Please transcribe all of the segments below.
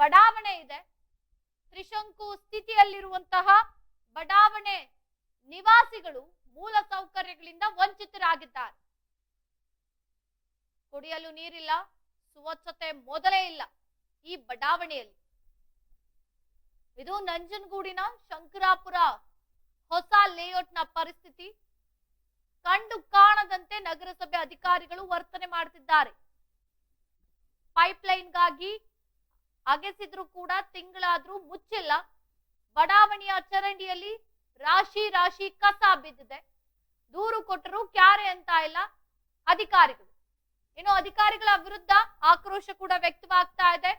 ಬಡಾವಣೆ ಇದೆ. ತ್ರಿಶಂಕು ಸ್ಥಿತಿಯಲ್ಲಿರುವಂತಹ ಬಡಾವಣೆ ನಿವಾಸಿಗಳು ಮೂಲ ಸೌಕರ್ಯಗಳಿಂದ ವಂಚಿತರಾಗಿದ್ದಾರೆ. ಕುಡಿಯಲು ನೀರಿಲ್ಲ, ಸ್ವಚ್ಛತೆ ಮೊದಲೇ ಇಲ್ಲ ಈ ಬಡಾವಣೆಯಲ್ಲಿ. ಇದು ನಂಜನಗೂಡಿನ ಶಂಕರಾಪುರ ಹೊಸ ಲೇಔಟ್ನ ಪರಿಸ್ಥಿತಿ. ಕಂಡು ಕಾಣದಂತೆ ನಗರಸಭೆ ಅಧಿಕಾರಿಗಳು ವರ್ತನೆ ಮಾಡುತ್ತಿದ್ದಾರೆ ಪೈಪ್ಲೈನ್ಗಾಗಿ ಅಗೆಸಿದ್ರು ಕೂಡ ತಿಂಗಳಾದ್ರೂ ಮುಚ್ಚಿಲ್ಲ. ಬಡಾವಣೆಯ ಚರಂಡಿಯಲ್ಲಿ ರಾಶಿ ರಾಶಿ ಕಸ ಬಿದ್ದಿದೆ. ದೂರು ಕೊಟ್ಟರು ಕ್ಯಾರೆ ಅಂತ ಇಲ್ಲ, ಅಧಿಕಾರಿಗಳು. ಇನ್ನು ಅಧಿಕಾರಿಗಳ ವಿರುದ್ಧ ಆಕ್ರೋಶ ಕೂಡ ವ್ಯಕ್ತವಾಗ್ತಾ ಇದೆ.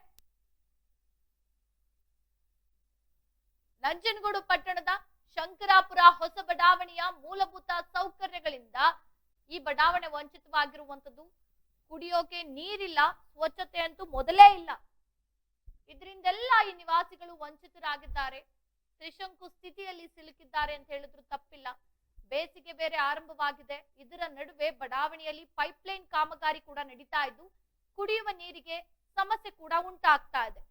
ನಂಜನಗೂಡು ಪಟ್ಟಣದ ಶಂಕರಾಪುರ ಹೊಸ ಬಡಾವಣೆಯ ಮೂಲಭೂತ ಸೌಕರ್ಯಗಳಿಂದ ಈ ಬಡಾವಣೆ ವಂಚಿತವಾಗಿರುವಂತದ್ದು ಕುಡಿಯೋಕೆ ನೀರಿಲ್ಲ, ಸ್ವಚ್ಛತೆ ಅಂತೂ ಮೊದಲೇ ಇಲ್ಲ. ಇದರಿಂದೆಲ್ಲ ಈ ನಿವಾಸಿಗಳು ವಂಚಿತರಾಗಿದ್ದಾರೆ. ತ್ರಿಶಂಕು ಸ್ಥಿತಿಯಲ್ಲಿ ಸಿಲುಕಿದ್ದಾರೆ ಅಂತ ಹೇಳಿದ್ರು ತಪ್ಪಿಲ್ಲ. ಬೇಸಿಗೆ ಬೇರೆ ಆರಂಭವಾಗಿದೆ. ಇದರ ನಡುವೆ ಬಡಾವಣೆಯಲ್ಲಿ ಪೈಪ್ಲೈನ್ ಕಾಮಗಾರಿ ಕೂಡ ನಡೀತಾ ಇದ್ದು, ಕುಡಿಯುವ ನೀರಿಗೆ ಸಮಸ್ಯೆ ಕೂಡ ಉಂಟಾಗ್ತಾ ಇದೆ.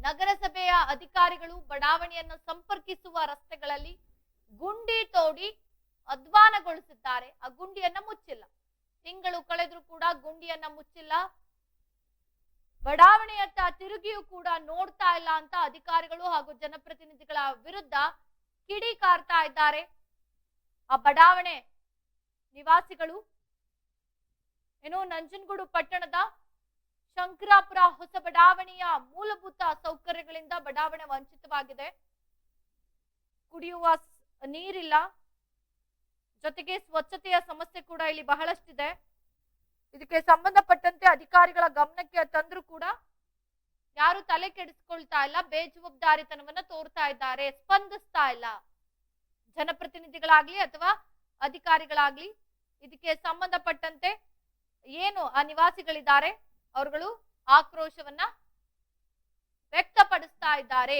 ನಗರಸಭೆಯ ಅಧಿಕಾರಿಗಳು ಬಡಾವಣೆಯನ್ನು ಸಂಪರ್ಕಿಸುವ ರಸ್ತೆಗಳಲ್ಲಿ ಗುಂಡಿ ತೋಡಿ ಅಧ್ವಾನಗೊಳಿಸಿದ್ದಾರೆ. ಆ ಗುಂಡಿಯನ್ನ ಮುಚ್ಚಿಲ್ಲ. ತಿಂಗಳು ಕಳೆದ್ರೂ ಕೂಡ ಗುಂಡಿಯನ್ನ ಮುಚ್ಚಿಲ್ಲ. ಬಡಾವಣೆಯತ್ತ ತಿರುಗಿಯೂ ಕೂಡ ನೋಡ್ತಾ ಇಲ್ಲ ಅಂತ ಅಧಿಕಾರಿಗಳು ಹಾಗೂ ಜನಪ್ರತಿನಿಧಿಗಳ ವಿರುದ್ಧ ಕಿಡಿಕಾರ್ತಾ ಇದ್ದಾರೆ. ಆ ಬಡಾವಣೆ ನಿವಾಸಿಗಳು ಏನು ನಂಜನಗೂಡು ಪಟ್ಟಣದ ಶಂಕರಾಪುರ ಹೊಸ ಬಡಾವಣೆಯ ಮೂಲಭೂತ ಸೌಕರ್ಯಗಳಿಂದ ಬಡಾವಣೆ ವಂಚಿತವಾಗಿದೆ. ಕುಡಿಯುವ ನೀರಿಲ್ಲ. ಜೊತೆಗೆ ಸ್ವಚ್ಛತೆಯ ಸಮಸ್ಯೆ ಕೂಡ ಇಲ್ಲಿ ಬಹಳಷ್ಟಿದೆ. ಇದಕ್ಕೆ ಸಂಬಂಧಪಟ್ಟಂತೆ ಅಧಿಕಾರಿಗಳ ಗಮನಕ್ಕೆ ತಂದ್ರು ಕೂಡ ಯಾರು ತಲೆ ಕೆಡಿಸ್ಕೊಳ್ತಾ ಇಲ್ಲ, ಬೇಜವಾಬ್ದಾರಿತನವನ್ನ ತೋರ್ತಾ ಇದ್ದಾರೆ, ಸ್ಪಂದಿಸ್ತಾ ಇಲ್ಲ. ಜನಪ್ರತಿನಿಧಿಗಳಾಗ್ಲಿ ಅಥವಾ ಅಧಿಕಾರಿಗಳಾಗ್ಲಿ ಇದಕ್ಕೆ ಸಂಬಂಧಪಟ್ಟಂತೆ ಏನು ಆ ನಿವಾಸಿಗಳಿದ್ದಾರೆ, ಅವರುಗಳು ಆಕ್ರೋಶವನ್ನ ವ್ಯಕ್ತಪಡಿಸ್ತಾ ಇದ್ದಾರೆ.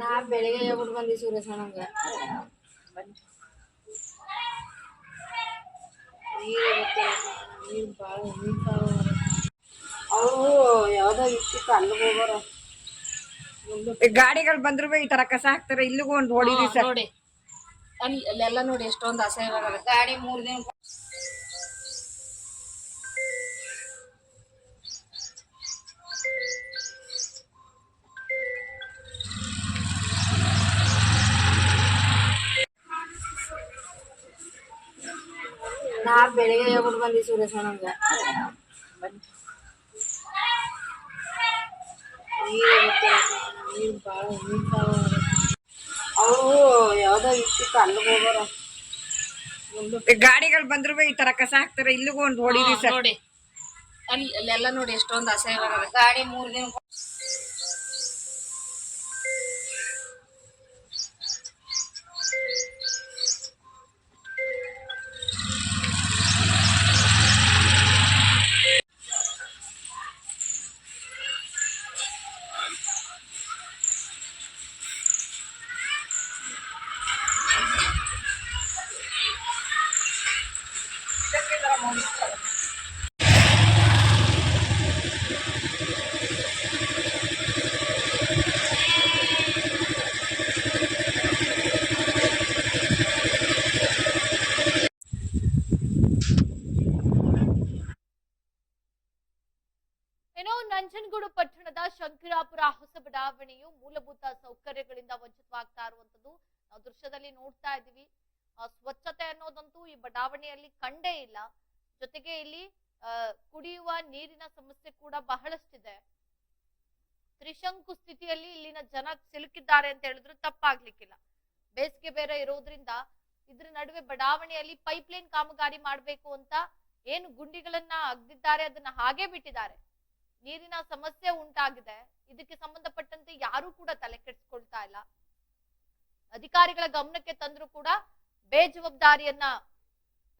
ನಾ ಬೆಳಿಗ್ಗೆ ಹೇಳ್ಬಿಟ್ಟು ಬಂದಿ ಸುರೇಶ್ ಅಣ್ಣಂಗೆ ನೀರು ಭಾಳ ಅವರು ಯಾವುದೋ ಇಷ್ಟಕ್ಕೆ ಅಲ್ಲಿಗೆ ಹೋಗೋರ. ಗಾಡಿಗಳು ಬಂದ್ರು ಈ ತರ ಕಸ ಹಾಕ್ತಾರೆ. ಇಲ್ಲಿಗೂ ಒಂದು ಹೊಡಿರಿ ಸರ್. ನೋಡಿ. ಅಲ್ಲಿ ಅಲ್ಲೆಲ್ಲ ನೋಡಿ ಎಷ್ಟೊಂದು ಅಸಹ್ಯವಾಗದ ಗಾಡಿ ಮೂರು ದಿನ ನಾ ಬೆಳಿಗ್ಗೆ ಹೇಳ್ಬಿಟ್ಟು ಬಂದಿ ಸುರೇಶ್ ಅಣ್ಣಂಗೆ ಅವರು ಯಾವುದೋ ಇಷ್ಟಕ್ಕೆ ಅಲ್ಲಿಗೆ ಹೋಗೋರ. ಗಾಡಿಗಳು ಬಂದ್ರು ಬಿ ಈ ತರ ಕಸ ಹಾಕ್ತಾರೆ ಇಲ್ಲಿಗೂ ಒಂದು ಹೊಡಿರಿ ಸರ್. ನೋಡಿ. ಅಲ್ಲಿ ಅಲ್ಲೆಲ್ಲ ನೋಡಿ ಎಷ್ಟೊಂದು ಅಸಹ್ಯ ಗಾಡಿ ಮೂರ್ ದಿನ ಈ ಬಡಾವಣೆಯಲ್ಲಿ ಕಂಡೇ ಇಲ್ಲ. ಜೊತೆಗೆ ಇಲ್ಲಿ ಕುಡಿಯುವ ನೀರಿನ ಸಮಸ್ಯೆ ಕೂಡ ಬಹಳಷ್ಟಿದೆ. ತ್ರಿಶಂಕು ಸ್ಥಿತಿಯಲ್ಲಿ ಇಲ್ಲಿನ ಜನ ಸಿಲುಕಿದ್ದಾರೆ ಅಂತ ಹೇಳಿದ್ರು ತಪ್ಪಾಗ್ಲಿಕ್ಕಿಲ್ಲ. ಬೇಸಿಗೆ ಬೇರೆ ಇರೋದ್ರಿಂದ ಇದ್ರ ನಡುವೆ ಬಡಾವಣೆಯಲ್ಲಿ ಪೈಪ್ಲೈನ್ ಕಾಮಗಾರಿ ಮಾಡ್ಬೇಕು ಅಂತ ಏನು ಗುಂಡಿಗಳನ್ನ ಅಗ್ದಿದ್ದಾರೆ, ಅದನ್ನ ಹಾಗೆ ಬಿಟ್ಟಿದ್ದಾರೆ. ನೀರಿನ ಸಮಸ್ಯೆ ಉಂಟಾಗಿದೆ. ಇದಕ್ಕೆ ಸಂಬಂಧಪಟ್ಟಂತೆ ಯಾರು ಕೂಡ ತಲೆ ಕೆಡಿಸ್ಕೊಳ್ತಾ ಇಲ್ಲ. ಅಧಿಕಾರಿಗಳ ಗಮನಕ್ಕೆ ತಂದ್ರು ಕೂಡ ಬೇಜವಾಬ್ದಾರಿಯನ್ನ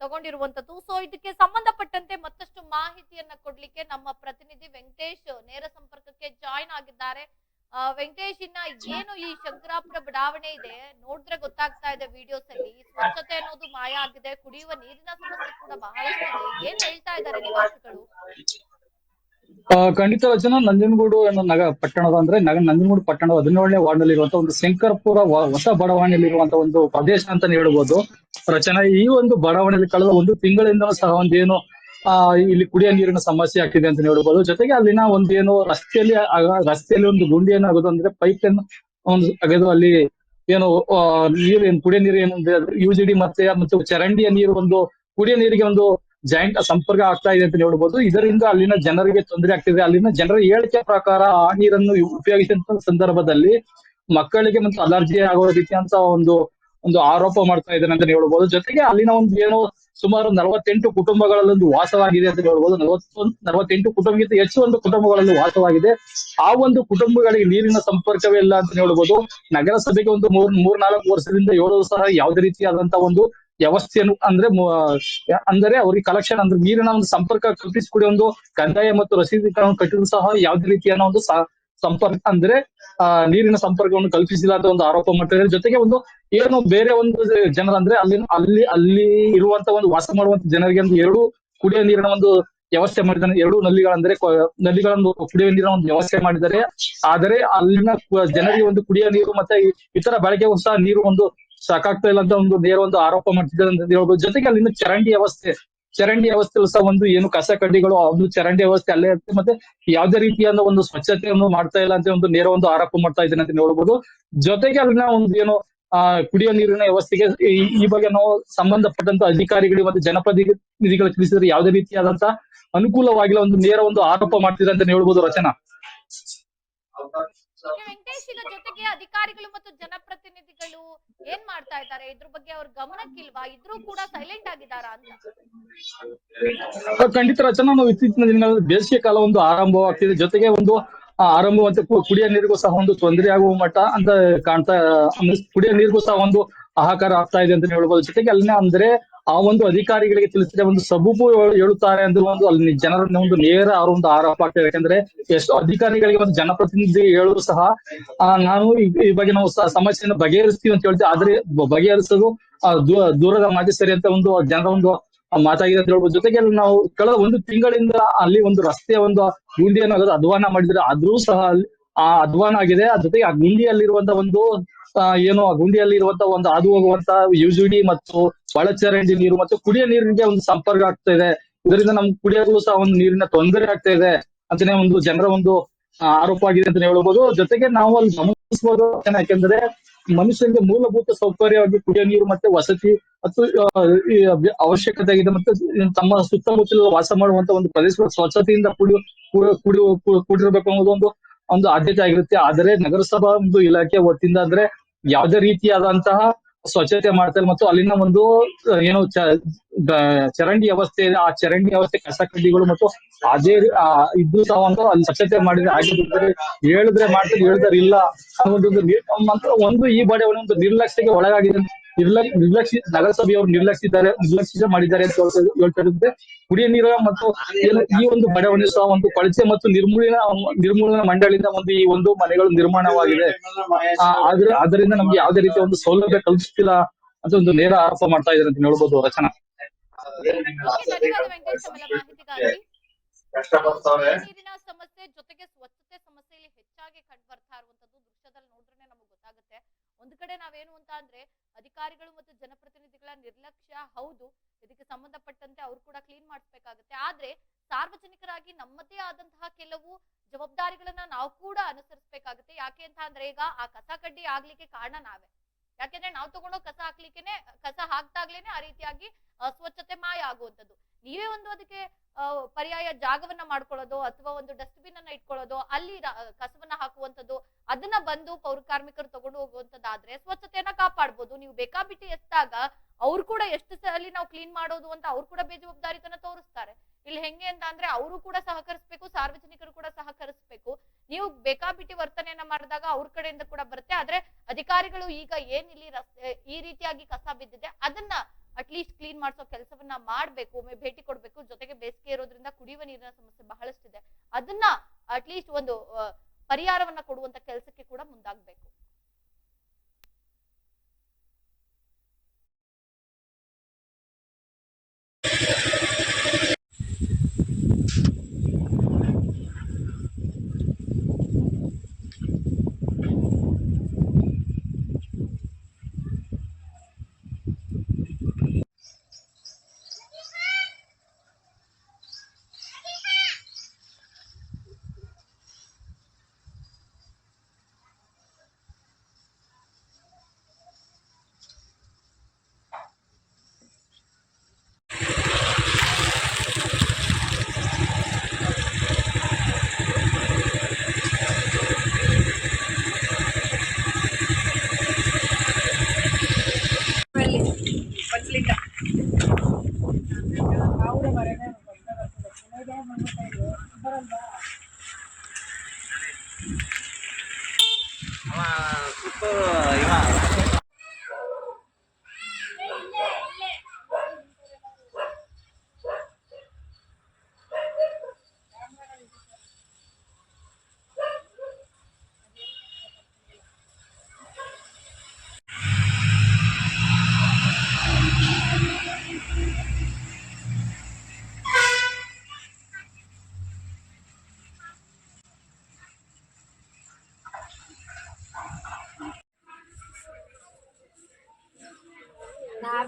ತಗೊಂಡಿರುವಂತದ್ದು ಸೊ ಇದಕ್ಕೆ ಸಂಬಂಧಪಟ್ಟಂತೆ ಮತ್ತಷ್ಟು ಮಾಹಿತಿಯನ್ನ ಕೊಡ್ಲಿಕ್ಕೆ ನಮ್ಮ ಪ್ರತಿನಿಧಿ ವೆಂಕಟೇಶ್ ನೇರ ಸಂಪರ್ಕಕ್ಕೆ ಜಾಯಿನ್ ಆಗಿದ್ದಾರೆ. ವೆಂಕಟೇಶ್, ಇನ್ನ ಏನು ಈ ಶಂಕರಾಪುರ ಬಡಾವಣೆ ಇದೆ? ನೋಡಿದ್ರೆ ಗೊತ್ತಾಗ್ತಾ ಇದೆ ವಿಡಿಯೋಸ್ ಅಲ್ಲಿ ಸ್ವಚ್ಛತೆ ಅನ್ನೋದು ಮಾಯ ಆಗಿದೆ. ಕುಡಿಯುವ ನೀರಿನ ಸಮಸ್ಯೆ ಕೂಡ ಬಹಳಷ್ಟು ಏನ್ ಹೇಳ್ತಾ ಇದ್ದಾರೆ ನಿವಾಸಿಗಳು? ಖಂಡಿತ ರಚನಾ ನಂಜನಗೂಡು ಅನ್ನೋ ನಗ ಪಟ್ಟಣದ ಅಂದ್ರೆ ನಗ ನಂಜನಗೂಡು ಪಟ್ಟಣದ ಹದಿನೇಳನೇ ವಾರ್ಡ್ನಲ್ಲಿ ಇರುವಂತಹ ಒಂದು ಶಂಕರ್ಪುರ ಹೊಸ ಬಡಾವಣೆಯಲ್ಲಿ ಇರುವಂತಹ ಒಂದು ಪ್ರದೇಶ ಅಂತ ಹೇಳ್ಬೋದು. ರಚನಾ ಈ ಒಂದು ಬಡಾವಣೆಯಲ್ಲಿ ಕಳೆದ ಒಂದು ತಿಂಗಳಿಂದ ಸಹ ಒಂದೇನು, ಆ, ಇಲ್ಲಿ ಕುಡಿಯ ನೀರಿನ ಸಮಸ್ಯೆ ಆಗ್ತಿದೆ ಅಂತ ಹೇಳ್ಬೋದು. ಜೊತೆಗೆ ಅಲ್ಲಿನ ಒಂದೇನು ರಸ್ತೆಯಲ್ಲಿ ರಸ್ತೆಯಲ್ಲಿ ಒಂದು ಗುಂಡಿ ಏನಾಗೋದು ಅಂದ್ರೆ ಪೈಪ್ ಅನ್ನು ಒಂದು ಅಗೆದು ಅಲ್ಲಿ ಏನು ನೀರು ಏನು ಕುಡಿಯ ನೀರು ಏನು ಯು ಜಿ ಡಿ ಮತ್ತೆ ಮತ್ತು ಚರಂಡಿಯ ನೀರು ಒಂದು ಕುಡಿಯ ನೀರಿಗೆ ಒಂದು ಜಾಯಿಂಟ್ ಸಂಪರ್ಕ ಆಗ್ತಾ ಇದೆ ಅಂತ ಹೇಳ್ಬೋದು. ಇದರಿಂದ ಅಲ್ಲಿನ ಜನರಿಗೆ ತೊಂದರೆ ಆಗ್ತಿದೆ. ಅಲ್ಲಿನ ಜನರ ಹೇಳಿಕೆ ಪ್ರಕಾರ ಆ ನೀರನ್ನು ಉಪಯೋಗಿಸಿದಂತ ಸಂದರ್ಭದಲ್ಲಿ ಮಕ್ಕಳಿಗೆ ಮತ್ತು ಅಲರ್ಜಿ ಆಗೋ ರೀತಿಯಂತ ಒಂದು ಒಂದು ಆರೋಪ ಮಾಡ್ತಾ ಇದ್ದಾರೆ ಅಂತ ಹೇಳ್ಬೋದು. ಜೊತೆಗೆ ಅಲ್ಲಿನ ಒಂದು ಏನು ಸುಮಾರು ನಲವತ್ತೆಂಟು ಕುಟುಂಬಗಳಲ್ಲಿ ಒಂದು ವಾಸವಾಗಿದೆ ಅಂತ ಹೇಳ್ಬೋದು. ನಲವತ್ತೊಂದು ನಲವತ್ತೆಂಟು ಕುಟುಂಬಕ್ಕಿಂತ ಹೆಚ್ಚು ಒಂದು ಕುಟುಂಬಗಳಲ್ಲಿ ವಾಸವಾಗಿದೆ. ಆ ಒಂದು ಕುಟುಂಬಗಳಿಗೆ ನೀರಿನ ಸಂಪರ್ಕವೇ ಇಲ್ಲ ಅಂತ ಹೇಳ್ಬೋದು. ನಗರಸಭೆಗೆ ಒಂದು ಮೂರ್ ಮೂರ್ ನಾಲ್ಕು ವರ್ಷದಿಂದ ಏಳು ಸಹ ಯಾವುದೇ ರೀತಿಯಾದಂತಹ ಒಂದು ವ್ಯವಸ್ಥೆಯನ್ನು ಅಂದ್ರೆ ಅಂದರೆ ಅವ್ರಿಗೆ ಕಲೆಕ್ಷನ್ ಅಂದ್ರೆ ನೀರಿನ ಒಂದು ಸಂಪರ್ಕ ಕಲ್ಪಿಸಿಕೊಡಿ ಒಂದು ಕಂದಾಯ ಮತ್ತು ರಸೀದಿಗಳನ್ನು ಕಟ್ಟಿದ್ರು ಸಹ ಯಾವುದೇ ರೀತಿಯ ಒಂದು ಸಂಪರ್ಕ ಅಂದ್ರೆ ನೀರಿನ ಸಂಪರ್ಕವನ್ನು ಕಲ್ಪಿಸಿಲ್ಲ ಅಂತ ಒಂದು ಆರೋಪ ಮಾಡ್ತಾರೆ ಜೊತೆಗೆ ಒಂದು ಏನು ಬೇರೆ ಒಂದು ಜನರ ಅಂದ್ರೆ ಅಲ್ಲಿ ಅಲ್ಲಿ ಅಲ್ಲಿ ಇರುವಂತ ಒಂದು ವಾಸ ಮಾಡುವಂತ ಜನರಿಗೆ ಒಂದು ಎರಡು ಕುಡಿಯೋ ನೀರಿನ ಒಂದು ವ್ಯವಸ್ಥೆ ಮಾಡಿದ್ದಾರೆ. ಎರಡು ನಲ್ಲಿಗಳಂದ್ರೆ ನಲ್ಲಿಗಳನ್ನು ಕುಡಿಯುವ ನೀರಿನ ಒಂದು ವ್ಯವಸ್ಥೆ ಮಾಡಿದ್ದಾರೆ. ಆದರೆ ಅಲ್ಲಿನ ಜನರಿಗೆ ಒಂದು ಕುಡಿಯುವ ನೀರು ಮತ್ತೆ ಇತರ ಬಳಕೆಗೂ ಸಹ ನೀರು ಒಂದು ಸಾಕಾಗ್ತಾ ಇಲ್ಲ ಅಂತ ಒಂದು ನೇರ ಒಂದು ಆರೋಪ ಮಾಡ್ತಿದ್ದಾರೆ ಅಂತ ಹೇಳ್ಬೋದು ಜೊತೆಗೆ ಅಲ್ಲಿನ ಚರಂಡಿ ವ್ಯವಸ್ಥೆ ಚರಂಡಿ ವ್ಯವಸ್ಥೆ ಸಹ ಒಂದು ಏನು ಕಸ ಕಡ್ಡಿಗಳು ಒಂದು ಚರಂಡಿ ವ್ಯವಸ್ಥೆ ಅಲ್ಲೇ ಇರುತ್ತೆ. ಮತ್ತೆ ಯಾವುದೇ ರೀತಿಯಾದ ಒಂದು ಸ್ವಚ್ಛತೆಯನ್ನು ಮಾಡ್ತಾ ಇಲ್ಲ ಅಂತ ಒಂದು ನೇರ ಒಂದು ಆರೋಪ ಮಾಡ್ತಾ ಇದ್ದೇನೆ ಅಂತ ಹೇಳ್ಬೋದು ಜೊತೆಗೆ ಅಲ್ಲಿನ ಒಂದು ಏನು, ಆ, ಕುಡಿಯೋ ನೀರಿನ ವ್ಯವಸ್ಥೆಗೆ ಈ ಬಗ್ಗೆ ನಾವು ಸಂಬಂಧಪಟ್ಟಂತ ಅಧಿಕಾರಿಗಳಿಗೆ ಮತ್ತು ಜನಪ್ರತಿನಿಧಿಗಳು ತಿಳಿಸಿದ್ರೆ ಯಾವುದೇ ರೀತಿಯಾದಂತ ಅನುಕೂಲವಾಗಿಲ್ಲ ಒಂದು ನೇರ ಒಂದು ಆರೋಪ ಮಾಡ್ತಿದೆ ಅಂತ ಹೇಳ್ಬೋದು ರಚನಾ. ಜೊತೆಗೆ ಅಧಿಕಾರಿಗಳು ಮತ್ತು ಜನಪ್ರತಿನಿಧಿಗಳು ಏನ್ ಮಾಡ್ತಾ ಇದ್ದಾರೆ? ಇದ್ರ ಬಗ್ಗೆ ಅವ್ರ ಗಮನಕ್ಕಿಲ್ವಾ? ಇದ್ರೂ ಕೂಡ ಸೈಲೆಂಟ್ ಆಗಿದಾರಾ ಅಂತ. ಖಂಡಿತ ರಚನಾ ನಾವು ಇತ್ತೀಚಿನ ದಿನಗಳಲ್ಲಿ ಬೇಸಿಗೆ ಕಾಲ ಒಂದು ಆರಂಭವಾಗ್ತಿದೆ. ಜೊತೆಗೆ ಒಂದು ಆರಂಭವಂತ ಕುಡಿಯ ನೀರಿಗೂ ಸಹ ಒಂದು ತೊಂದರೆ ಆಗುವ ಮಟ್ಟ ಅಂತ ಕಾಣ್ತಾ ಕುಡಿಯೋ ನೀರಿಗೂ ಸಹ ಒಂದು ಹಾಹಾಕಾರ ಆಗ್ತಾ ಇದೆ ಅಂತ ಹೇಳ್ಬೋದು. ಜೊತೆಗೆ ಅಲ್ಲಿನ ಅಂದ್ರೆ ಆ ಒಂದು ಅಧಿಕಾರಿಗಳಿಗೆ ತಿಳಿಸಿದ ಒಂದು ಸಬೂಬು ಹೇಳುತ್ತಾರೆ ಅಂದ್ರೆ ಒಂದು ಅಲ್ಲಿ ಜನರ ಒಂದು ನೇರ ಅವರ ಒಂದು ಆರೋಪ ಆಗ್ತದೆ. ಯಾಕಂದ್ರೆ ಎಷ್ಟು ಅಧಿಕಾರಿಗಳಿಗೆ ಒಂದು ಜನಪ್ರತಿನಿಧಿ ಹೇಳಿದ್ರು ಸಹ ನಾನು ಈ- ಬಗ್ಗೆ ನಾವು ಸಮಸ್ಯೆಯನ್ನು ಬಗೆಹರಿಸ್ತೀವಿ ಅಂತ ಹೇಳ್ತೀವಿ ಆದ್ರೆ ಬ- ಬಗೆಹರಿಸೋದು, ಆ, ದೂ- ದೂರದ ಮಾಜಿ ಸರಿ ಅಂತ ಒಂದು ಜನರ ಒಂದು ಮಾತಾಗಿದೆ ಅಂತ ಹೇಳ್ಬೋದು. ಜೊತೆಗೆ ಅಲ್ಲಿ ನಾವು ಕಳೆದ ಒಂದು ತಿಂಗಳಿಂದ ಅಲ್ಲಿ ಒಂದು ರಸ್ತೆಯ ಒಂದು ಗುಂಡಿಯನ್ನು ಅದ್ವಾನ ಮಾಡಿದ್ರೆ ಆದ್ರೂ ಸಹ ಅಲ್ಲಿ ಆ ಅಧ್ವಾನ ಆಗಿದೆ. ಅದ್ರ ಜೊತೆಗೆ ಆ ಗುಂಡಿಯಲ್ಲಿರುವಂತ ಒಂದು ಏನು, ಆ ಗುಂಡಿಯಲ್ಲಿ ಇರುವಂತ ಒಂದು ಹಾದು ಹೋಗುವಂತ ಯುಜುಡಿ ಮತ್ತು ಒಳಚರಂಡಿ ನೀರು ಮತ್ತು ಕುಡಿಯ ನೀರಿಗೆ ಒಂದು ಸಂಪರ್ಕ ಆಗ್ತಾ ಇದೆ. ಇದರಿಂದ ನಮ್ಗೆ ಕುಡಿಯೋದು ಸಹ ಒಂದು ನೀರಿನ ತೊಂದರೆ ಆಗ್ತಾ ಇದೆ ಅಂತಾನೆ ಒಂದು ಜನರ ಒಂದು ಆರೋಪ ಆಗಿದೆ ಅಂತ ಹೇಳ್ಬೋದು. ಜೊತೆಗೆ ನಾವು ಅಲ್ಲಿ ಗಮನಿಸಬಹುದು ಯಾಕೆಂದ್ರೆ ಮನುಷ್ಯನಿಗೆ ಮೂಲಭೂತ ಸೌಕರ್ಯವಾಗಿ ಕುಡಿಯೋ ನೀರು ಮತ್ತೆ ವಸತಿ ಮತ್ತು ಅವಶ್ಯಕತೆ ಇದೆ ಮತ್ತೆ ತಮ್ಮ ಸುತ್ತಮುತ್ತಲ ವಾಸ ಮಾಡುವಂತ ಒಂದು ಪ್ರದೇಶ ಸ್ವಚ್ಛತೆಯಿಂದ ಕೂಡಿ ಕೂಡಿ- ಕುಡಿರ್ಬೇಕು ಅನ್ನೋದು ಒಂದು ಒಂದು ಆದ್ಯತೆ ಆಗಿರುತ್ತೆ. ಆದರೆ ನಗರಸಭಾ ಒಂದು ಇಲಾಖೆ ವತಿಯಿಂದ ಅಂದ್ರೆ ಯಾವುದೇ ರೀತಿಯಾದಂತಹ ಸ್ವಚ್ಛತೆ ಮಾಡ್ತಾರೆ ಮತ್ತು ಅಲ್ಲಿನ ಒಂದು ಏನು ಚರಂಡಿ ವ್ಯವಸ್ಥೆ, ಆ ಚರಂಡಿ ವ್ಯವಸ್ಥೆ ಕಸ ಕಡ್ಡಿಗಳು ಮತ್ತು ಅದೇ ಇದ್ದು ಸಹ ಒಂದು ಅಲ್ಲಿ ಸ್ವಚ್ಛತೆ ಮಾಡಿದ್ರೆ ಆಗಿದ್ರೆ ಹೇಳಿದ್ರೆ ಮಾಡ್ತಾರೆ, ಹೇಳಿದ್ರೆ ಇಲ್ಲ ಒಂದು ಒಂದು ಈ ಬಡವಣೆ ಒಂದು ನಿರ್ಲಕ್ಷ್ಯಕ್ಕೆ ಒಳಗಾಗಿದೆ. ನಿರ್ಲಕ್ಷ ನಿರ್ಲಕ್ಷಿ ನಗರಸಭೆಯವರು ನಿರ್ಲಕ್ಷಿಸಿದ್ದಾರೆ ನಿರ್ಲಕ್ಷ್ಯ ಮಾಡಿದ್ದಾರೆ ಅಂತ ಹೇಳ್ತಾ ಇರುತ್ತೆ. ಕುಡಿಯ ನೀರ ಮತ್ತು ಈ ಒಂದು ಬಡಾವಣೆ ಸಹ ಒಂದು ಕೊಳಚೆ ಮತ್ತು ನಿರ್ಮೂಲನ ನಿರ್ಮೂಲನಾ ಮಂಡಳಿಯಿಂದ ಒಂದು ಈ ಒಂದು ಮನೆಗಳು ನಿರ್ಮಾಣವಾಗಿದೆ. ಆ, ಆದ್ರೆ ಅದರಿಂದ ನಮ್ಗೆ ಯಾವುದೇ ರೀತಿಯ ಒಂದು ಸೌಲಭ್ಯ ಕಲ್ಪಿಸ್ತಿಲ್ಲ ಅಂತ ಒಂದು ನೇರ ಆರೋಪ ಮಾಡ್ತಾ ಇದ್ದಾರೆ ಅಂತ ಹೇಳ್ಬೋದು ರಚನಾ. ನೀರಿನ ಸಮಸ್ಯೆ ಜೊತೆಗೆ ಸ್ವಚ್ಛತೆ ಸಮಸ್ಯೆ ಹೆಚ್ಚಾಗಿ ಕಂಡು ಬರ್ತಾ ಇರುವಂತದ್ದು ದೃಶ್ಯದಲ್ಲಿ ನೋಡಿದ್ರೆ ನಮಗೆ ಗೊತ್ತಾಗುತ್ತೆ. ಒಂದು ಕಡೆ ನಾವೇನು ಅಂತ ಅಂದ್ರೆ ಅಧಿಕಾರಿಗಳು ಮತ್ತು ಜನಪ್ರತಿನಿಧಿಗಳ ನಿರ್ಲಕ್ಷ್ಯ ಹೌದು, ಇದಕ್ಕೆ ಸಂಬಂಧಪಟ್ಟಂತೆ ಅವ್ರು ಕೂಡ ಕ್ಲೀನ್ ಮಾಡಿಸ್ಬೇಕಾಗತ್ತೆ. ಆದ್ರೆ ಸಾರ್ವಜನಿಕರಾಗಿ ನಮ್ಮದೇ ಆದಂತಹ ಕೆಲವು ಜವಾಬ್ದಾರಿಗಳನ್ನ ನಾವು ಕೂಡ ಅನುಸರಿಸಬೇಕಾಗುತ್ತೆ. ಯಾಕೆ ಅಂತ ಅಂದ್ರೆ ಈಗ ಆ ಕಸ ಕಡ್ಡಿ ಆಗ್ಲಿಕ್ಕೆ ಕಾರಣ ನಾವೇ. ಯಾಕೆಂದ್ರೆ ನಾವು ತಗೊಂಡೋಗಿ ಕಸ ಹಾಕ್ಲಿಕ್ಕೆನೆ, ಕಸ ಹಾಕ್ದಾಗ್ಲೇನೆ ಆ ರೀತಿಯಾಗಿ ಅಸ್ವಚ್ಛತೆ ಮಾಯ ಆಗುವಂತದ್ದು ನೀವೇ ಒಂದು ಅದಕ್ಕೆ ಪರ್ಯಾಯ ಜಾಗವನ್ನ ಮಾಡ್ಕೊಳ್ಳೋದು ಅಥವಾ ಒಂದು ಡಸ್ಟ್ಬಿನ್ ಅನ್ನ ಇಟ್ಕೊಳ್ಳೋದು, ಅಲ್ಲಿ ಕಸವನ್ನ ಹಾಕುವಂತದ್ದು ಅದನ್ನ ಬಂದು ಪೌರ ಕಾರ್ಮಿಕರು ತಗೊಂಡು ಹೋಗುವಂತದ್ದಾದ್ರೆ ಸ್ವಚ್ಛತೆಯನ್ನ ಕಾಪಾಡ್ಬೋದು. ನೀವು ಬೇಕಾಬಿಟ್ಟಿ ಎತ್ತಾಗ ಅವ್ರು ಕೂಡ ಎಷ್ಟು ಸಲ ನಾವು ಕ್ಲೀನ್ ಮಾಡೋದು ಅಂತ ಅವ್ರು ಕೂಡ ಬೇಜವಾಬ್ದಾರಿತನ ತೋರಿಸ್ತಾರೆ. ಇಲ್ಲಿ ಹೆಂಗೆ ಅಂತ ಅಂದ್ರೆ ಅವರು ಕೂಡ ಸಹಕರಿಸ್ಬೇಕು, ಸಾರ್ವಜನಿಕರು ಕೂಡ ಸಹಕರಿಸ್ಬೇಕು. ನೀವು ಬೇಕಾಬಿಟ್ಟಿ ವರ್ತನೆಯನ್ನ ಮಾಡಿದಾಗ ಅವ್ರ ಕಡೆಯಿಂದ ಕೂಡ ಬರುತ್ತೆ. ಆದ್ರೆ ಅಧಿಕಾರಿಗಳು ಈಗ ಏನ್ ಇಲ್ಲಿ ಈ ರೀತಿಯಾಗಿ ಕಸ ಬಿದ್ದಿದೆ, ಅದನ್ನ ಅಟ್ಲೀಸ್ಟ್ ಕ್ಲೀನ್ ಮಾಡಿಸೋ ಕೆಲಸವನ್ನ ಮಾಡ್ಬೇಕು, ಒಮ್ಮೆ ಭೇಟಿ ಕೊಡ್ಬೇಕು, ಜೊತೆಗೆ ಬೇಸಿಗೆ ಇರೋದ್ರಿಂದ ಕುಡಿಯುವ ನೀರಿನ ಸಮಸ್ಯೆ ಬಹಳಷ್ಟಿದೆ. ಅದನ್ನ ಅಟ್ಲೀಸ್ಟ್ ಒಂದು ಪರಿಹಾರವನ್ನ ಕೊಡುವಂತ ಕೆಲಸಕ್ಕೆ ಕೂಡ ಮುಂದಾಗ್ಬೇಕು.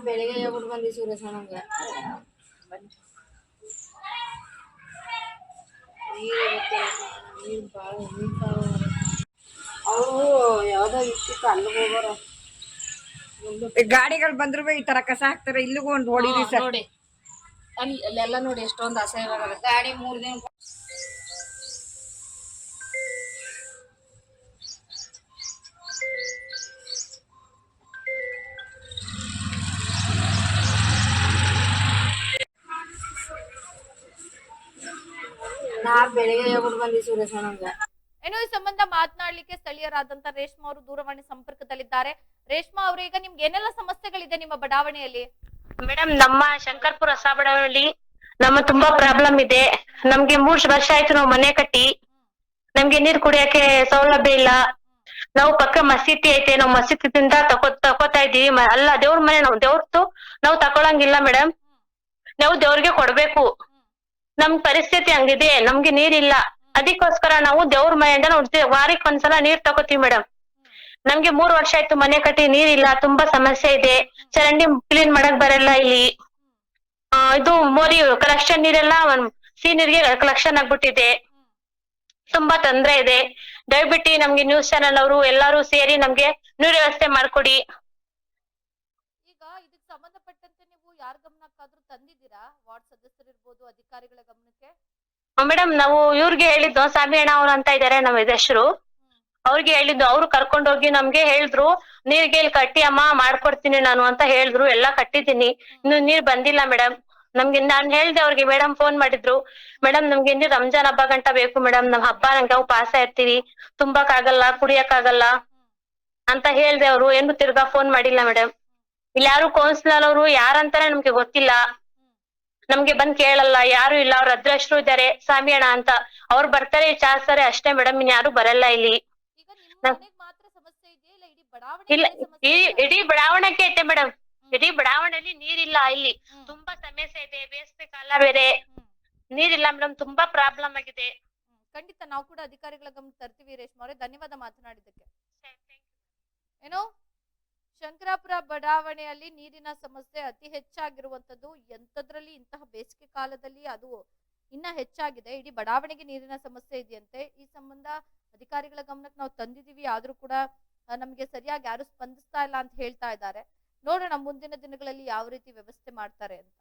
ಬೆಳಿಗ್ಗೆ ಹೇಳ್ಬಿಟ್ಟು ಬಂದಿ ಸುರೇಶ ನಂಗೆ ನೀರು ಭಾಳ ಅವರು. ಯಾವುದೋ ಇಟ್ಟಿತ್ತು ಅಲ್ಲಿಗೆ ಹೋಗೋರ. ಗಾಡಿಗಳು ಬಂದ್ರು ಈ ತರ ಕಸ ಹಾಕ್ತಾರೆ ಇಲ್ಲಿಗೂ ಒಂದು ಹೊಡಿರಿ ಸರ್. ನೋಡಿ. ಅಲ್ಲಿ ಅಲ್ಲೆಲ್ಲ ನೋಡಿ ಎಷ್ಟೊಂದು ಅಸಹ್ಯವಾಗಲ್ಲ ಗಾಡಿ ಮೂರು ದಿನ ನಾ ಬೆಳಿಗ್ಗೆ ಹೇಳ್ಬಿಟ್ಟು ಬಂದಿ ಸುರೇಶ ನಂಗೆ ಇನ್ನು ಈ ಸಂಬಂಧ ಮಾತನಾಡ್ಲಿಕ್ಕೆ ಸ್ಥಳೀಯರಾದಂತ ರೇಷ್ಮಾ ಅವರು ದೂರವಾಣಿ ಸಂಪರ್ಕದಲ್ಲಿದ್ದಾರೆ. ರೇಷ್ಮಾ ಅವರು ಈಗ ನಿಮ್ಗೆ ಏನೆಲ್ಲ ಸಮಸ್ಯೆಗಳಿದೆ ನಿಮ್ಮ ಬಡಾವಣೆಯಲ್ಲಿ? ಮೇಡಮ್ ನಮ್ಮ ಶಂಕರ್ಪುರ ಬಡಾವಣೆಯಲ್ಲಿ ನಮ್ಮ ತುಂಬಾ ಪ್ರಾಬ್ಲಮ್ ಇದೆ. ನಮ್ಗೆ ಮೂರ್ ವರ್ಷ ಆಯ್ತು ನಾವು ಮನೆ ಕಟ್ಟಿ. ನಮ್ಗೆ ನೀರ್ ಕುಡಿಯಕ್ಕೆ ಸೌಲಭ್ಯ ಇಲ್ಲ. ನಾವು ಪಕ್ಕ ಮಸೀದಿ ಐತೆ ನಾವು ಮಸೀದಿಂದ ತಕೋ ತಕೋತಾ ಇದೀವಿ ಮ- ಅಲ್ಲ ದೇವ್ರ ಮನೆ ನಾವು ದೇವ್ರದ್ದು ನಾವು ತಕೊಳಂಗಿಲ್ಲ ಮೇಡಮ್ ನಾವು ದೇವ್ರಿಗೆ ಕೊಡ್ಬೇಕು. ನಮ್ ಪರಿಸ್ಥಿತಿ ಹಂಗಿದೆ, ನಮ್ಗೆ ನೀರಿಲ್ಲ. ಅದಕ್ಕೋಸ್ಕರ ನಾವು ದೇವ್ರ ಮನೆಯಿಂದ ನಾವು ವಾರಕ್ ಒಂದ್ಸಲ ನೀರ್ ತಗೋತೀವಿ ಮೇಡಮ್ ನಮ್ಗೆ ಮೂರ್ ವರ್ಷ ಆಯ್ತು ಮನೆ ಕಟ್ಟಿ ನೀರಿಲ್ಲ, ತುಂಬಾ ಸಮಸ್ಯೆ ಇದೆ. ಚರಂಡಿ ಕ್ಲೀನ್ ಮಾಡಕ್ ಬರಲ್ಲ ಇಲ್ಲಿ. ಇದು ಮೋರಿ ಕಲೆಕ್ಷನ್ ನೀರೆಲ್ಲ ಸಿ ನೀರಿಗೆ ಕಲೆಕ್ಷನ್ ಆಗ್ಬಿಟ್ಟಿದೆ. ತುಂಬಾ ತೊಂದ್ರೆ ಇದೆ. ದಯವಿಟ್ಟು ನಮ್ಗೆ ನ್ಯೂಸ್ ಚಾನೆಲ್ ಅವರು ಎಲ್ಲಾರು ಸೇರಿ ನಮ್ಗೆ ನೀರ್ ವ್ಯವಸ್ಥೆ ಮಾಡ್ಕೊಡಿ ಈಗ ಇದಕ್ಕೆ ಸಂಬಂಧಪಟ್ಟಂತೆ ನೀವು ಯಾರ ಗಮನಕ್ಕಾದ್ರೂ ತಂದಿದ್ದೀರಾ ವಾರ್ಡ್ ಸದಸ್ಯರಿರ್ಬೋದು ಅಧಿಕಾರಿಗಳ ಗಮನಕ್ಕೆ? ಮೇಡಮ್ ನಾವು ಇವ್ರಿಗೆ ಹೇಳಿದ್ದು ಸ್ವಾಮಿ ಅಣ್ಣ ಅವ್ರು ಅಂತ ಇದಾರೆ ನಮ್ಮ ಹೆಸರು. ಅವ್ರಿಗೆ ಹೇಳಿದ್ದು, ಅವ್ರು ಕರ್ಕೊಂಡೋಗಿ ನಮ್ಗೆ ಹೇಳಿದ್ರು ನೀರ್ಗೆ ಇಲ್ಲಿ ಕಟ್ಟಿ ಅಮ್ಮ ಮಾಡ್ಕೊಡ್ತೀನಿ ನಾನು ಅಂತ ಹೇಳಿದ್ರು, ಎಲ್ಲಾ ಕಟ್ಟಿದ್ದೀನಿ. ಇನ್ನು ನೀರ್ ಬಂದಿಲ್ಲ ಮೇಡಮ್ ನಮ್ಗೆ ನಾನ್ ಹೇಳ್ದೆ ಅವ್ರಿಗೆ ಮೇಡಮ್ ಫೋನ್ ಮಾಡಿದ್ರು. ಮೇಡಮ್ ನಮ್ಗೆ ಇನ್ನು ರಂಜಾನ್ ಹಬ್ಬ ಗಂಟ ಬೇಕು ಮೇಡಮ್ ನಮ್ ಹಬ್ಬ ನಂಗೆ ಪಾಸ ಇರ್ತೀವಿ ತುಂಬಕ್ ಆಗಲ್ಲ ಕುಡಿಯಕ್ ಅಂತ ಹೇಳ್ದೆ ಅವ್ರು. ಏನು ತಿರ್ಗಾ ಫೋನ್ ಮಾಡಿಲ್ಲ ಮೇಡಮ್ ಇಲ್ಲಿ ಯಾರು ಕೌನ್ಸಿಲರ್ ಅವರು, ಯಾರಂತಾನೆ ನಮ್ಗೆ ಗೊತ್ತಿಲ್ಲ. ನಮ್ಗೆ ಬಂದ್ ಕೇಳಲ್ಲ ಯಾರು ಇಲ್ಲ ಅವ್ರ ಅದ್ರಷ್ಟ್ರು ಇದಾರೆ. ಸ್ವಾಮಿ ಅಣ್ಣ ಅಂತ. ಅವ್ರು ಬರ್ತಾರೆ ವಿಚಾರಿಸ್ತಾರೆ ಅಷ್ಟೇ ಮೇಡಮ್ ಇನ್ ಯಾರು ಬರಲ್ಲ ಇಲ್ಲಿ. ಈಗ ನಿಮ್ಮ ಮನೆಗ್ ಮಾತ್ರ ಸಮಸ್ಯೆ ಇದೆಯಾ ಇಲ್ಲ ಇಡೀ ಇಲ್ಲ ಈ ಇಡೀ ಬಡಾವಣೆಗೆ ಐತೆ ಮೇಡಮ್. ಇಡೀ ಬಡಾವಣೆಯಲ್ಲಿ ನೀರಿಲ್ಲ ಇಲ್ಲಿ. ಹ್ಮ್. ತುಂಬಾ ಸಮಸ್ಯೆ ಇದೆ ಬೇಸಿಗೆ ಕಾಲ ಬೇರೆ. ಹ್ಮ್. ನೀರಿಲ್ಲ ಮೇಡಮ್ ತುಂಬಾ ಪ್ರಾಬ್ಲಮ್ ಆಗಿದೆ. ಹ್ಮ್. ಖಂಡಿತ ನಾವು ಕೂಡ ಅಧಿಕಾರಿಗಳ ಗಮನ ತರ್ತೀವಿ ರೇಷ್ಮಾ ಅವರೇ. ಧನ್ಯವಾದ ಮಾತನಾಡಿದ್ದಕ್ಕೆ. ಏನು? ಶಂಕರಾಪುರ ಬಡಾವಣೆಯಲ್ಲಿ ನೀರಿನ ಸಮಸ್ಯೆ ಅತಿ ಹೆಚ್ಚಾಗಿರುವಂತದ್ದು ಎಂತದ್ರಲ್ಲಿ ಇಂತಹ ಬೇಸಿಗೆ ಕಾಲದಲ್ಲಿ ಅದು ಇನ್ನ ಹೆಚ್ಚಾಗಿದೆ. ಇಡೀ ಬಡಾವಣೆಗೆ ನೀರಿನ ಸಮಸ್ಯೆ ಇದೆಯಂತೆ. ಈ ಸಂಬಂಧ ಅಧಿಕಾರಿಗಳ ಗಮನಕ್ಕೆ ನಾವು ತಂದಿದೀವಿ ಆದ್ರೂ ಕೂಡ ನಮ್ಗೆ ಸರಿಯಾಗಿ ಯಾರು ಸ್ಪಂದಿಸ್ತಾ ಇಲ್ಲ ಅಂತ ಹೇಳ್ತಾ ಇದ್ದಾರೆ. ನೋಡೋಣ ಮುಂದಿನ ದಿನಗಳಲ್ಲಿ ಯಾವ ರೀತಿ ವ್ಯವಸ್ಥೆ ಮಾಡ್ತಾರೆ ಅಂತ.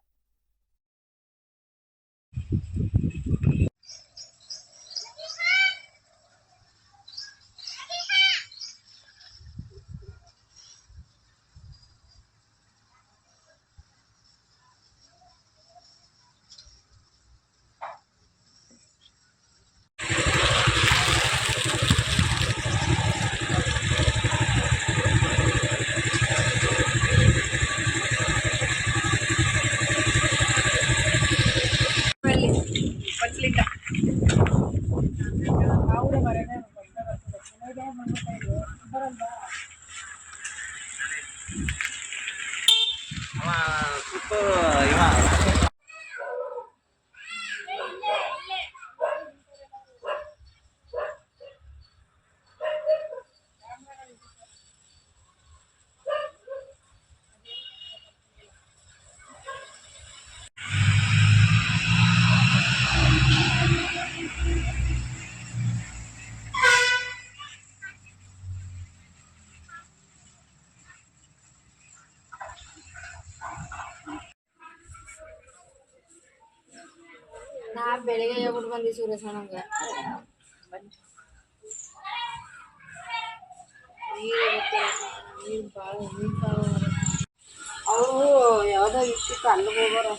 ಬೆಳಿಗ್ಗೆ ಹೇಳ್ಬಿಟ್ಟು ಬಂದಿ ಸುರೇಶ ನಂಗೆ ನೀರು ಗೊತ್ತಿಲ್ಲ ನೀರು ಭಾಳ ನೀರು ಭಾಳ ಅವರು ಯಾವ್ದೋ ವಿಷಯಕ್ಕೆ ಅಲ್ಲಿಗೆ ಹೋಗೋರ.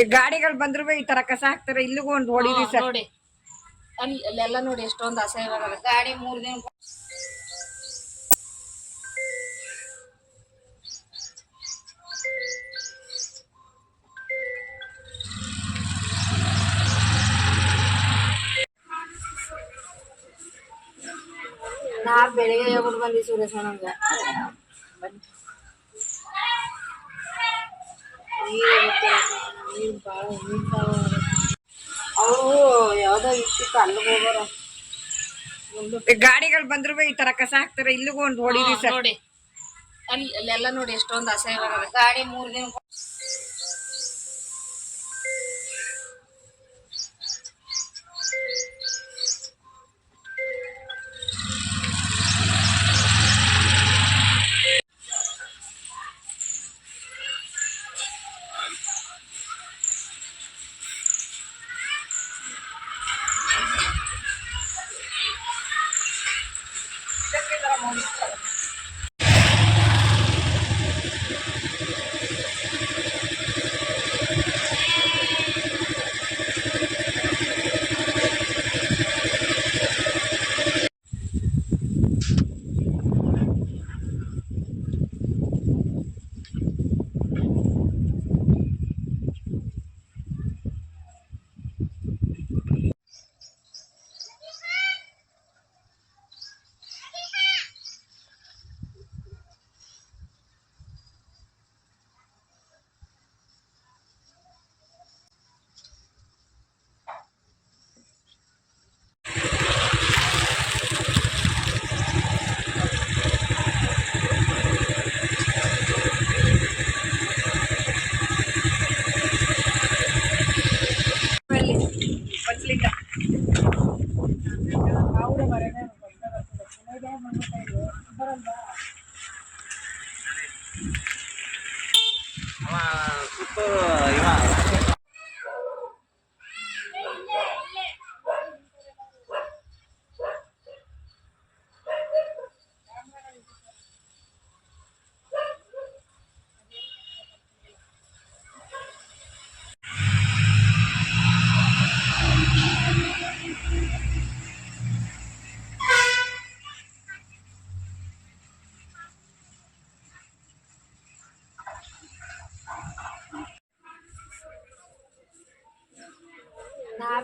ಈ ಗಾಡಿಗಳು ಬಂದ್ರು ಈ ತರ ಕಸ ಹಾಕ್ತಾರೆ ಇಲ್ಲಿಗೂ ಒಂದು ಹೊಡಿರಿ ಸರ್. ನೋಡಿ. ಅಲ್ಲಿ ಅಲ್ಲೆಲ್ಲ ನೋಡಿ ಎಷ್ಟೊಂದು ಅಸಹ್ಯವಾಗಲ್ಲ ಗಾಡಿ ಮೂರ್ ದಿನ ನಾ ಬೆಳಿಗ್ಗೆ ಹೇಳ್ಬಿಟ್ಟು ಬಂದಿ ಸುರೇಶ ಭಾಳ ಅವರು ಯಾವ್ದೋ ವಿಷಯಕ್ಕೆ ಅಲ್ಲಿಗೆ ಹೋಗೋರ? ಗಾಡಿಗಳು ಬಂದ್ರು ಈ ತರ ಕಸ ಹಾಕ್ತಾರೆ ಇಲ್ಲಿಗೂ ಒಂದು ಹೊಡಿರಿ ಸರ್. ನೋಡಿ ಅಲ್ಲಿ ಅಲ್ಲೆಲ್ಲ ನೋಡಿ ಎಷ್ಟೊಂದು ಅಸಹ್ಯ ಗಾಡಿ ಮೂರ್ ದಿನ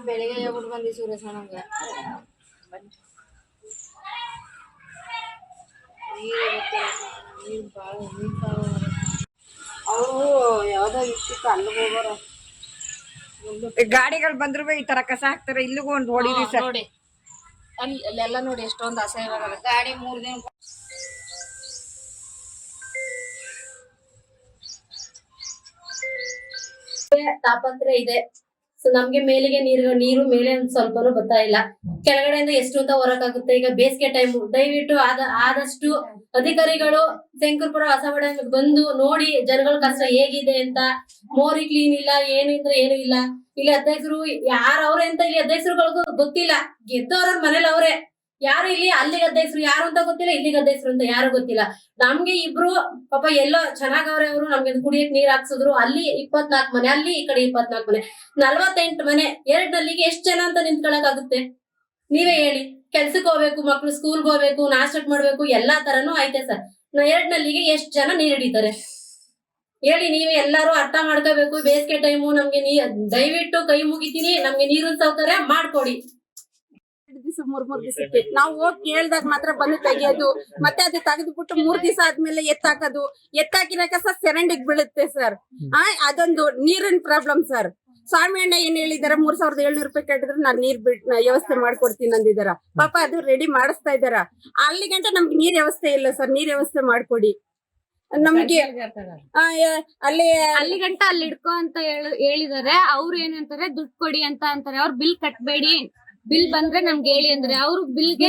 ಬೆಳಿಗ್ಗೆ ಹೇಳ್ಬಿಟ್ಟು ಬಂದಿ ಸುರೇಶ ಭಾಳ ಅವರು ಯಾವ್ದೋ ಇಷ್ಟಕ್ಕೆ ಅಲ್ಲಿಗೆ ಹೋಗೋರ. ಗಾಡಿಗಳು ಬಂದ್ರು ಈ ತರ ಕಸ ಹಾಕ್ತಾರೆ. ಇಲ್ಲಿಗೂ ಒಂದು ಹೊಡಿ ಸರ್. ನೋಡಿ. ಅಲ್ಲಿ ಅಲ್ಲೆಲ್ಲ ನೋಡಿ ಎಷ್ಟೊಂದು ಅಸಹ್ಯವಾಗಲ್ಲ ಗಾಡಿ ಮೂರ್ ದಿನ ತಾಪತ್ರ ಇದೆ. ಸೊ ನಮ್ಗೆ ಮೇಲಿಗೆ ನೀರು ನೀರು ಮೇಲೆ ಒಂದ್ ಸ್ವಲ್ಪನೂ ಬರ್ತಾ ಇಲ್ಲ. ಕೆಳಗಡೆಯಿಂದ ಎಷ್ಟು ಅಂತ ಹೊರಕಾಗುತ್ತೆ. ಈಗ ಬೇಸಿಗೆ ಟೈಮ್ ದಯವಿಟ್ಟು ಆದ, ಆದಷ್ಟು ಅಧಿಕಾರಿಗಳು ಶಂಕರ್ಪುರ ಹೊಸಬಡ ಬಂದು ನೋಡಿ ಜನಗಳ ಕಷ್ಟ ಹೇಗಿದೆ ಅಂತ. ಮೋರಿ ಕ್ಲೀನ್ ಇಲ್ಲ, ಏನು ಅಂದ್ರೆ ಏನು ಇಲ್ಲ. ಇಲ್ಲಿ ಅಧ್ಯಕ್ಷರು ಯಾರು ಅವ್ರೆ ಅಂತ ಇಲ್ಲಿ ಅಧ್ಯಕ್ಷರುಗಳಿಗೂ ಗೊತ್ತಿಲ್ಲ. ಗೆದ್ದವ್ರ ಮನೇಲಿ ಅವ್ರೆ. ಯಾರು ಇಲ್ಲಿ ಅಲ್ಲಿ ಗದ್ದೆಸ್ರು ಯಾರು ಅಂತ ಗೊತ್ತಿಲ್ಲ ಇಲ್ಲಿ ಗದ್ದೆಸ್ರು ಅಂತ ಯಾರು ಗೊತ್ತಿಲ್ಲ. ನಮ್ಗೆ ಇಬ್ರು, ಪಾಪ ಎಲ್ಲೋ ಚೆನ್ನಾಗವ್ರೆ ಅವರು, ನಮ್ಗೆ ಕುಡಿಯಕ್ ನೀರ್ ಹಾಕ್ಸಿದ್ರು. ಅಲ್ಲಿ ಇಪ್ಪತ್ನಾಲ್ಕು ಮನೆ, ಅಲ್ಲಿ ಈ ಕಡೆ ಇಪ್ಪತ್ನಾಲ್ಕು ಮನೆ. ನಲ್ವತ್ತೆಂಟು ಮನೆ ಎರಡ್ ನಲ್ಲಿಗೆ ಎಷ್ಟ್ ಜನ ಅಂತ ನಿಂತ್ಕೊಳಕ್ ಆಗುತ್ತೆ ನೀವೇ ಹೇಳಿ. ಕೆಲ್ಸಕ್ಕೆ ಹೋಗ್ಬೇಕು, ಮಕ್ಳು ಸ್ಕೂಲ್ಗೆ ಹೋಗ್ಬೇಕು, ನಾಷ್ಟಕ್ ಮಾಡ್ಬೇಕು, ಎಲ್ಲಾ ತರನು ಐತೆ ಸರ್. ಎರಡ್ ನಲ್ಲಿಗೆ ಎಷ್ಟ್ ಜನ ನೀರ್ ಹಿಡಿತಾರೆ? ಹೇಳಿ, ನೀವೇ ಎಲ್ಲಾರು ಅರ್ಥ ಮಾಡ್ಕೋಬೇಕು. ಬೇಸಿಗೆ ಟೈಮು ನಮ್ಗೆ ನೀ, ದಯವಿಟ್ಟು ಕೈ ಮುಗಿತೀನಿ, ನಮ್ಗೆ ನೀರಿನ ಸೌಕರ್ಯ ಮಾಡ್ಕೊಡಿ. ದಿವಸ ಮೂರ್ ಮೂರ್ ದಿವಸಕ್ಕೆ ನಾವು ಹೋಗಿ ಕೇಳ್ದಾಗ ಮಾತ್ರ ಬಂದು ತೆಗಿಯೋದು ಮತ್ತೆ ಅದು ತೆಗೆದ್ಬಿಟ್ಟು ಮೂರ್ ದಿವಸ ಆದ್ಮೇಲೆ ಎತ್ತಾಕೋದು. ಎತ್ತಾಕಿರೋ ಕಸ ಸೆರೆಂಡಿಗ್ ಬೀಳುತ್ತೆ ಸರ್. ಆ ಅದೊಂದು ನೀರಿನ ಪ್ರಾಬ್ಲಮ್ ಸರ್. ಸ್ವಾಮಿ ಅಣ್ಣ ಏನ್ ಹೇಳಿದಾರ ಮೂರ್ ಸಾವಿರದ ಏಳ್ನೂರು ರೂಪಾಯಿ ಕಟ್ಟಿದ್ರೆ ನಾನ್ ನೀರ್ ಬಿಟ್ ವ್ಯವಸ್ಥೆ ಮಾಡ್ಕೊಡ್ತೀನಿ ಅಂದಿದಾರ. ಪಾಪ ಅದು ರೆಡಿ ಮಾಡಿಸ್ತಾ ಇದಾರ. ಅಲ್ಲಿಗಂಟ ನಮ್ಗೆ ನೀರ್ ವ್ಯವಸ್ಥೆ ಇಲ್ಲ ಸರ್ ನೀರ್ ವ್ಯವಸ್ಥೆ ಮಾಡ್ಕೊಡಿ. ನಮ್ಗೆ ಆ, ಯ- ಅಲ್ಲಿ ಅಲ್ಲಿ ಗಂಟ ಅಲ್ಲಿ ಇಡ್ಕೋ ಅಂತ ಹೇಳ- ಹೇಳಿದಾರೆ. ಅವ್ರು ಏನಂತಾರೆ ದುಡ್ಡು ಕೊಡಿ ಅಂತ ಅಂತಾರೆ. ಅವ್ರು ಬಿಲ್ ಕಟ್ಬೇಡಿ. ಬಿಲ್ ಬಂದ್ರೆ ನಮ್ಗೆ ಹೇಳಿ ಅಂದ್ರೆ ಅವ್ರು ಬಿಲ್ಗೆ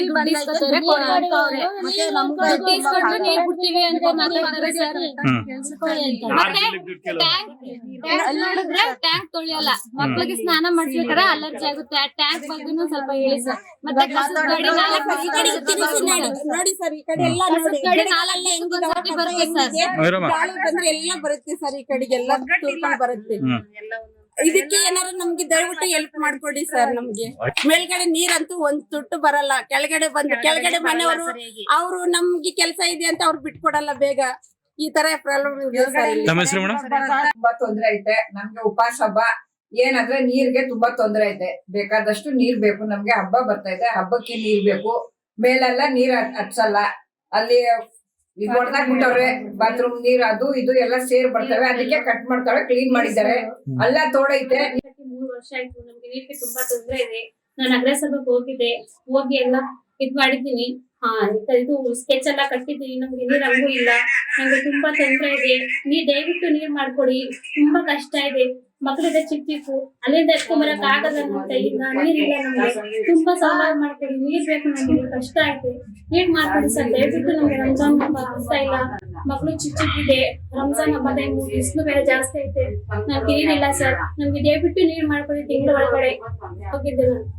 ಕೊಡ್ತೀವಿ ಅಂತ ಮಾತಾಡ್ತಾರೆ ಸರ್. ಮತ್ತೆ ನೋಡಿದ್ರೆ ಟ್ಯಾಂಕ್ ತೊಳಿಯಲ್ಲ. ಮಕ್ಕಳಿಗೆ ಸ್ನಾನ ಮಾಡ್ಸಿರ್ತಾರ ಅಲರ್ಜಿ ಆಗುತ್ತೆ. ಆ ಟ್ಯಾಂಕ್ ಬಗ್ಗೆನೂ ಸ್ವಲ್ಪ ಹೇಳಿ ಸರ್. ಮತ್ತೆ ನೋಡಿ. ಸರ್ ಈ ಕಡೆ ಎಲ್ಲ ನೋಡಿ. ಬರುತ್ತೆ ಸರ್. ಬಂದ್ರೆ ಎಲ್ಲ ಬರುತ್ತೆ ಸರ್ ಈ ಕಡೆಗೆಲ್ಲ. ಬರುತ್ತೆ. ಇದಕ್ಕೆ ಏನಾರು ನಮ್ಗೆ ದಯವಿಟ್ಟು ಹೆಲ್ಪ್ ಮಾಡ್ಕೊಡಿ ಸರ್ ನಮ್ಗೆ. ಮೇಲ್ಗಡೆ ನೀರಂತೂ ಒಂದ್ ತುಟ್ಟು ಬರಲ್ಲ. ಕೆಳಗಡೆ ಬಂದು ಕೆಳಗಡೆ ಮನೆಯವರು ಅವ್ರು ನಮ್ಗೆ ಕೆಲಸ ಇದೆ ಅಂತ ಅವ್ರು ಬಿಟ್ಕೊಡಲ್ಲ ಬೇಗ. ಈ ತರ ಪ್ರಾಬ್ಲಮ್ ತುಂಬಾ ತೊಂದ್ರೆ ಐತೆ. ನಮ್ಗೆ ಉಪವಾಸ ಹಬ್ಬ ಏನಂದ್ರೆ ನೀರ್ಗೆ ತುಂಬಾ ತೊಂದ್ರೆ ಐತೆ. ಬೇಕಾದಷ್ಟು ನೀರ್ ಬೇಕು. ನಮ್ಗೆ ಹಬ್ಬ ಬರ್ತಾ ಇದೆ. ಹಬ್ಬಕ್ಕೆ ನೀರ್ ಬೇಕು. ಮೇಲೆಲ್ಲ ನೀರ್ ಹಚ್ಚಲ್ಲ ಅಲ್ಲಿ ಬಾತ್ರೂಮ್ ನೀರ್ ಅದು ಇದು ಎಲ್ಲ ಸೇರ್ ಬರ್ತವೆ, ಅದಕ್ಕೆ ಕಟ್ ಮಾಡ್ತಾವೆ ಕ್ಲೀನ್ ಮಾಡಿದ್ದಾರೆ. ಅಲ್ಲ ತೋಡೈತೆ ಮೂರು ವರ್ಷ ಆಯ್ತು, ನಮ್ಗೆ ನೀರಿಗೆ ತುಂಬಾ ತೊಂದ್ರೆ ಇದೆ. ನಾನು ನಗರಸಭೆಗೆ ಹೋಗಿದ್ದೆ, ಹೋಗಿ ಎಲ್ಲ ಇದ್ ಮಾಡಿದ್ದೀನಿ. ಹಾ ಇದು- ಇದು ಸ್ಕೆಚ್ ಎಲ್ಲ ಕಟ್ಟಿದ್ದೀನಿ ನಮ್ಗೆ ಇನ್ನೂ ರಂಗು ಇಲ್ಲ. ನಂಗೆ ತುಂಬಾ ತೊಂದರೆ ಇದೆ. ನೀ ದಯವಿಟ್ಟು ನೀರ್ ಮಾಡ್ಕೊಡಿ. ತುಂಬಾ ಕಷ್ಟ ಇದೆ. ಮಕ್ಕಳಿದೆ ಚಿಕ್ಕ ಚಿಕ್ಕು. ಅಲ್ಲಿಂದ ಎತ್ಕೊಂಬರಕ್ ಆಗಲ್ಲ ನಮ್ಮ ಕೈಯಿಂದ ನೀರಿಲ್ಲ ನಮ್ಗೆ. ತುಂಬಾ ಸಹಾಯ ಮಾಡ್ಕೊಡಿ. ನೀರ್ ಬೇಕು ನಮ್ಗೆ. ಕಷ್ಟ ಐತೆ ನೀರ್ ಮಾಡ್ಕೊಡಿ ಸರ್. ದಯವಿಟ್ಟು ನಮ್ಗೆ ರಂಜಾನ್ ಹಬ್ಬ ಆಗ್ತಾ ಇಲ್ಲ. ಮಕ್ಳು ಚಿಕ್ಕ ಚಿಕ್ಕಿದೆ. ರಂಜಾನ್ ಹಬ್ಬ ಟೈಮು ಬೇರೆ ಜಾಸ್ತಿ ಐತೆ. ನಮ್ಗೆ ನೀರಿಲ್ಲ ಸರ್. ನಮ್ಗೆ ದಯವಿಟ್ಟು ನೀರ್ ಮಾಡ್ಕೊಡಿ ತಿಂಗಳ ಒಳಗಡೆ. ಹೋಗಿದ್ದೆ ನಾನು